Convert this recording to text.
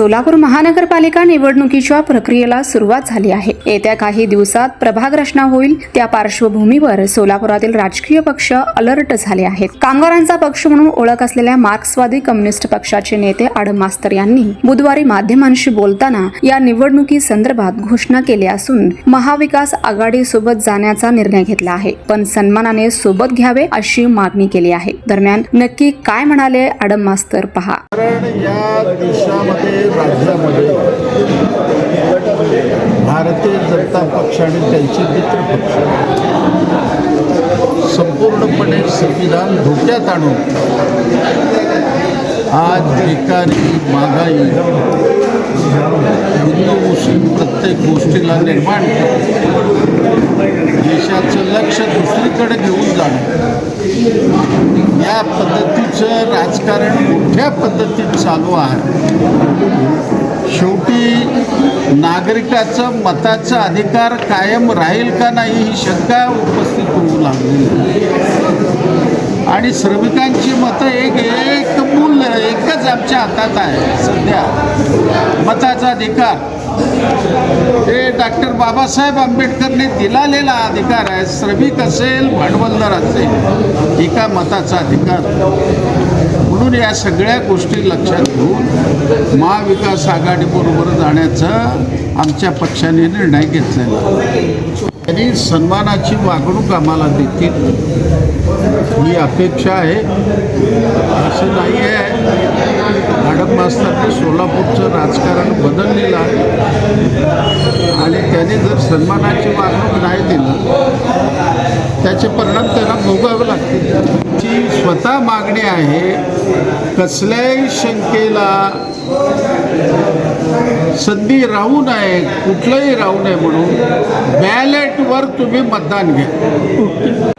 सोलापूर महानगरपालिका निवडणुकीच्या प्रक्रियेला सुरुवात झाली आहे. येत्या काही दिवसात प्रभाग रचना होईल. त्या पार्श्वभूमीवर सोलापुरातील राजकीय पक्ष अलर्ट झाले आहेत. कामगारांचा पक्ष म्हणून ओळख असलेल्या मार्क्सवादी कम्युनिस्ट पक्षाचे नेते आडम मास्तर यांनी बुधवारी माध्यमांशी बोलताना या निवडणुकी संदर्भात घोषणा केली असून महाविकास आघाडी सोबत जाण्याचा निर्णय घेतला आहे. पण सन्मानाने सोबत घ्यावे अशी मागणी केली आहे. दरम्यान नक्की काय म्हणाले आडम मास्तर पहा. राज्यामध्ये भारतीय जनता पक्ष आणि त्यांचे मित्र पक्ष संपूर्णपणे संविधान धोक्यात आणून आज बेकारी महागाई हिंदू मुस्लिम प्रत्येक गोष्टीला निर्माण या पद्धतीचं राजकारण मोठ्या पद्धतीत चालू आहे. शेवटी नागरिकाचं मताचा अधिकार कायम राहील का नाही ही शंका उपस्थित होऊ लागली. आणि श्रमिकांची मतं एक एक मूल्य एकच आमच्या हातात आहे सध्या. मताचा अधिकार हे डॉक्टर बाबासाहेब आंबेडकरने दिलालेला अधिकार आहे. श्रमिक असेल भांडवलदार असेल एका मताचा अधिकार? म्हणून या सगळ्या गोष्टी लक्षात घेऊन महाविकास आघाडीबरोबर जाण्याचा आमच्या पक्षाने निर्णय घेतलेला त्यांनी सन्मानाची वागणूक आम्हाला देतील. ही अपेक्षा आहे. असं नाही आहे मॅडम मास्तरने सोलापूरचं राजकारण बदललेलं आहे. आणि त्याने जर सन्मानाची वागणूक नाही दिलं त्याचे परिणाम त्यांना भोगावे लागतील. जी स्वतः मागणी आहे कसल्याही शंकेला संधी राहू नये कुठलंही राहू नये म्हणून बॅलेटवर तुम्ही मतदान घ्या.